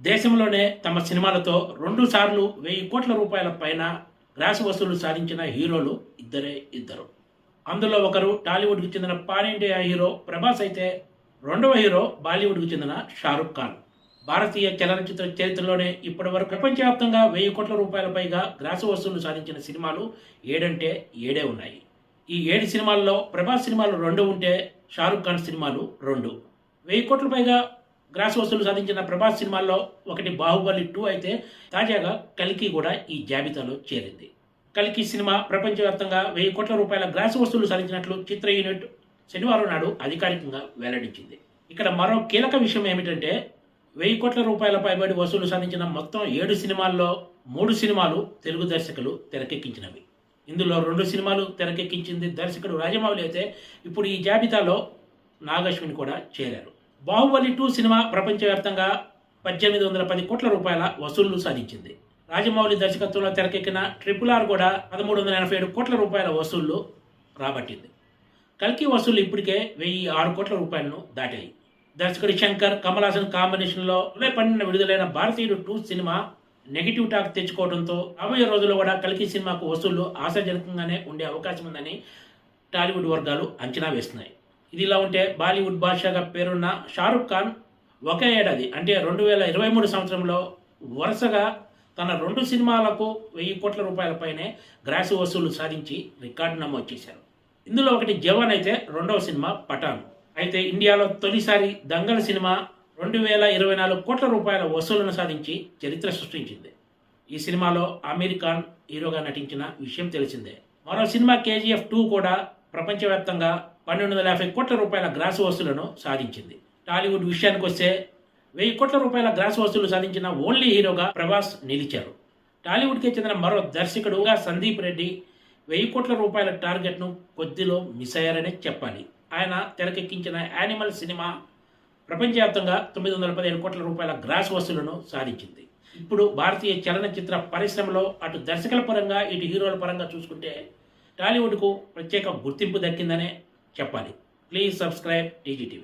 దేశంలోనే తమ సినిమాలతో రెండు సార్లు వెయ్యి కోట్ల రూపాయల పైన గ్రాస్ వసూలు సాధించిన హీరోలు ఇద్దరే ఇద్దరు. అందులో ఒకరు టాలీవుడ్కి చెందిన పాన్ ఇండియా హీరో ప్రభాస్ అయితే రెండవ హీరో బాలీవుడ్కి చెందిన షారుఖ్ ఖాన్. భారతీయ చలనచిత్ర చరిత్రలోనే ఇప్పటివరకు ప్రపంచవ్యాప్తంగా వెయ్యి కోట్ల రూపాయల పైగా గ్రాస వసూలు సాధించిన సినిమాలు ఏడంటే ఏడే ఉన్నాయి. ఈ ఏడు సినిమాల్లో ప్రభాస్ సినిమాలు రెండు ఉంటే షారుఖ్ ఖాన్ సినిమాలు రెండు. వెయ్యి కోట్ల పైగా గ్రాస్ వసూలు సాధించిన ప్రభాస్ సినిమాల్లో ఒకటి బాహుబలి టూ అయితే తాజాగా కలికి కూడా ఈ జాబితాలో చేరింది. కలికి సినిమా ప్రపంచవ్యాప్తంగా వెయ్యి కోట్ల రూపాయల గ్రాస్ వసూలు సాధించినట్లు చిత్ర యూనిట్ శనివారం నాడు అధికారికంగా వెల్లడించింది. ఇక్కడ మరో కీలక విషయం ఏమిటంటే వెయ్యి కోట్ల రూపాయల పైబడి వసూలు సాధించిన మొత్తం ఏడు సినిమాల్లో మూడు సినిమాలు తెలుగు దర్శకులు తెరకెక్కించినవి. ఇందులో రెండు సినిమాలు తెరకెక్కించింది దర్శకుడు రాజమౌళి అయితే ఇప్పుడు ఈ జాబితాలో నాగశ్విని కూడా చేరారు. బాహుబలి టూ సినిమా ప్రపంచవ్యాప్తంగా పద్దెనిమిది వందల పది కోట్ల రూపాయల వసూళ్ళు సాధించింది. రాజమౌళి దర్శకత్వంలో తెరకెక్కిన ట్రిపుల్ ఆర్ కూడా పదమూడు వందల ఎనభై ఏడు కోట్ల రూపాయల వసూళ్ళు రాబట్టింది. కల్కి వసూళ్ళు ఇప్పటికే వెయ్యి ఆరు కోట్ల రూపాయలను దాటాయి. దర్శకుడు శంకర్ కమల్ హాసన్ కాంబినేషన్లో జూలై పన్నెండున విడుదలైన Bharateeyudu two cinema negative talk తెచ్చుకోవడంతో రాబోయే రోజుల్లో కూడా కల్కి సినిమాకు వసూళ్ళు ఆశాజనకంగానే ఉండే అవకాశం ఉందని టాలీవుడ్ వర్గాలు అంచనా వేస్తున్నాయి. ఇది ఇలా ఉంటే బాలీవుడ్ బాద్షాగా పేరున్న షారుఖ్ ఖాన్ ఒకే ఏడాది అంటే రెండు వేల ఇరవై మూడు సంవత్సరంలో వరుసగా తన రెండు సినిమాలకు వెయ్యి కోట్ల రూపాయల పైనే గ్రాస్ వసూలు సాధించి రికార్డు నమోదు చేశారు. ఇందులో ఒకటి జవాన్ అయితే రెండవ సినిమా పఠాన్. అయితే ఇండియాలో తొలిసారి దంగల్ సినిమా రెండు వేల ఇరవై నాలుగు కోట్ల రూపాయల వసూలను సాధించి చరిత్ర సృష్టించింది. ఈ సినిమాలో ఆమీర్ ఖాన్ హీరోగా నటించిన విషయం తెలిసిందే. మరో సినిమా కేజీఎఫ్ టూ కూడా ప్రపంచవ్యాప్తంగా పన్నెండు వందల యాభై కోట్ల రూపాయల గ్రాస్ వసూలను సాధించింది. టాలీవుడ్ విషయానికి వస్తే వెయ్యి కోట్ల రూపాయల గ్రాస్ వసూలు సాధించిన ఓన్లీ హీరోగా ప్రభాస్ నిలిచారు. టాలీవుడ్కి చెందిన మరో దర్శకుడుగా సందీప్ రెడ్డి వెయ్యి కోట్ల రూపాయల టార్గెట్ను కొద్దిలో మిస్ అయ్యారనే చెప్పాలి. ఆయన తెరకెక్కించిన యానిమల్ సినిమా ప్రపంచవ్యాప్తంగా తొమ్మిది వందల పదిహేను కోట్ల రూపాయల గ్రాస్ వసూలను సాధించింది. ఇప్పుడు భారతీయ చలనచిత్ర పరిశ్రమలో అటు దర్శకుల పరంగా ఇటు హీరోల పరంగా చూసుకుంటే టాలీవుడ్కు ప్రత్యేక గుర్తింపు దక్కిందనే చెప్పాలి ప్లీజ్ సబ్స్క్రైబ్ టీజీటీవీ